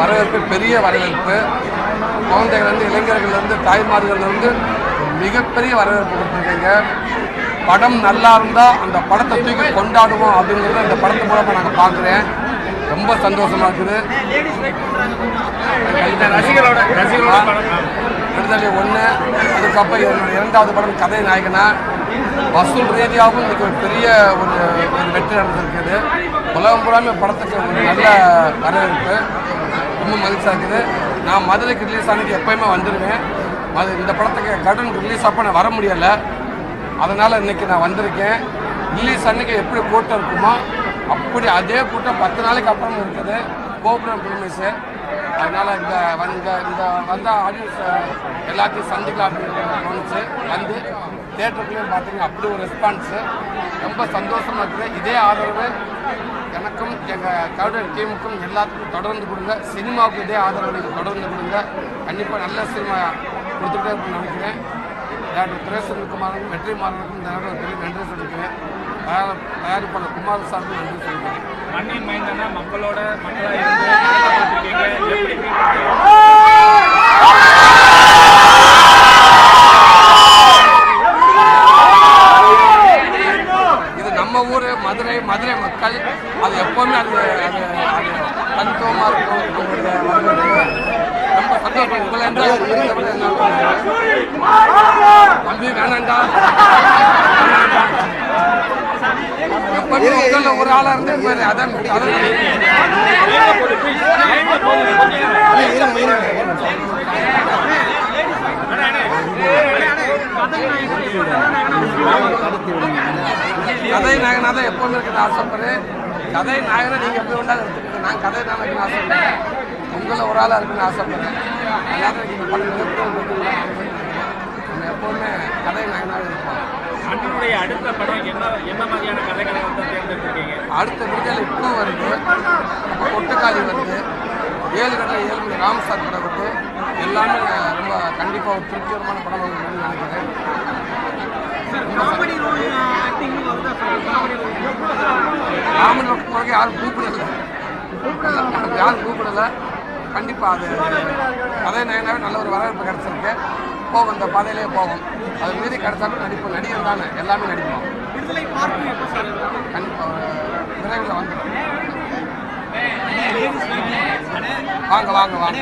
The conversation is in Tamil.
வரவேற்பு பெரிய வரவேற்பு. குழந்தைகள்லேருந்து இளைஞர்கள்லேருந்து தாய்மார்கள்லேருந்து மிகப்பெரிய வரவேற்பு கொடுத்துருக்கீங்க. படம் நல்லா இருந்தால் அந்த படத்தை தூக்கி கொண்டாடுவோம் அப்படிங்கிறத இந்த படத்து மூலமாக நாங்கள் பார்க்குறேன் ரொம்ப சந்தோஷமா இருக்குது. ரசிகரோட ரசிகரோட விடுதலை ஒன்று அதுக்கப்புறம் என்னோட இரண்டாவது படம் கதை நாயகனா. வசூல் ரீதியாகவும் இன்னைக்கு ஒரு பெரிய ஒரு ஒரு வெற்றி நடந்திருக்குது. உலகம் பூராமே படத்துக்கு ஒரு நல்ல வரவேற்பு. ரொம்ப மகிழ்ச்சியாக இருக்குது நான் மதுரைக்கு ரிலீஸ் ஆனதுக்கு எப்பயுமே வந்துடுவேன் அது இந்த படத்துக்கு கடன் ரிலீஸ் அப்போ நான் வர முடியலை. அதனால் இன்னைக்கு நான் வந்திருக்கேன். ரிலீஸ் அன்னைக்கு எப்படி கூட்டம் இருக்குமோ அப்படி அதே கூட்டம் பத்து நாளைக்கு அப்புறம் இருக்குது. கோபுரம் பிலிமிஸு அதனால் இந்த வந்த இந்த வந்த ஆடியன்ஸ் எல்லாத்தையும் சந்திக்கலாம் அப்படின்னு தோணுச்சு வந்து தேட்டருக்குள்ளேயும் பார்த்தீங்கன்னா அப்படி ஒரு ரெஸ்பான்ஸு ரொம்ப சந்தோஷமாக இருக்குது. இதே ஆதரவு எங்கள் கவுடர் டீமுக்கும் எல்லாத்துக்கும் தொடர்ந்து கொடுங்க. சினிமாவுக்கு இதே ஆதரவு நீங்கள் தொடர்ந்து கொடுங்க. கண்டிப்பாக நல்ல சினிமா கொடுத்துட்டே நினைக்கிறேன். டாக்டர் துரேசன்குமாருக்கும் வெற்றி மாறனுக்கும் இந்த பெரிய நன்றி சொல்லிக்கிறேன். தயாரிப்பாளர் குமார் சாருக்கும் நன்றி சொல்லிக்கிறேன். மண்ணின் மைந்தனா மக்களோட மக்களாக இருந்து படத்தை பார்த்திருக்கீங்க எப்படி feel பண்றீங்க? இது நம்ம ஊர் மதுரை மதுரை மக்கள் அது எப்போவுமே அது அது அது தனித்துவமாக இருக்கும். ரொம்ப சந்தோஷம். உங்களை வேணாண்டா. ஒரு ஆளா இருந்து அதான் அதான். கதை நாயகனா தான் எப்பவுமே இருக்கிறது ஆசைப்படுறேன். கதை நாயகனை நீங்கள் எப்படி வேண்டாம் எடுத்துக்கோங்க. நான் கதை நாயகன் ஆசைப்படுறேன். உங்களை ஒரு ஆளாக இருக்குன்னு ஆசைப்படுறேன். அதனால இந்த படம் மிகப்பெரிய நம்ம எப்பவுமே கதை நாயகனாக இருப்போம் அண்ணனுடைய அடுத்த படம் என்ன என்ன மாதிரியான கதைகளை வந்து தேர்ந்தெடுத்திருக்கீங்க அடுத்த விடுதலை இப்போ வருது. கொட்டுக்காளி வருது. ஏழு கட்ட ஏழு ராமசார் படம் வருது. எல்லாமே ரொம்ப கண்டிப்பாக ஒரு திருப்திகரமான படம் வரும்னு நினைக்கிறேன் ராமன் பக்கம் யாரும் கூப்பிடல. யாரும் கூப்பிடல. கண்டிப்பாக அது கதை நயனாவே நல்ல ஒரு வரவேற்பு கிடச்சிருக்கு. போகும் இந்த பாதையிலே போகும். அது மீறி கிடைச்சாலும் நடிப்போம் நடிகர் தானே. எல்லாமே நடிப்போம். கண்டிப்பாக விரைவில் வந்துடும். வாங்க வாங்க வாங்க.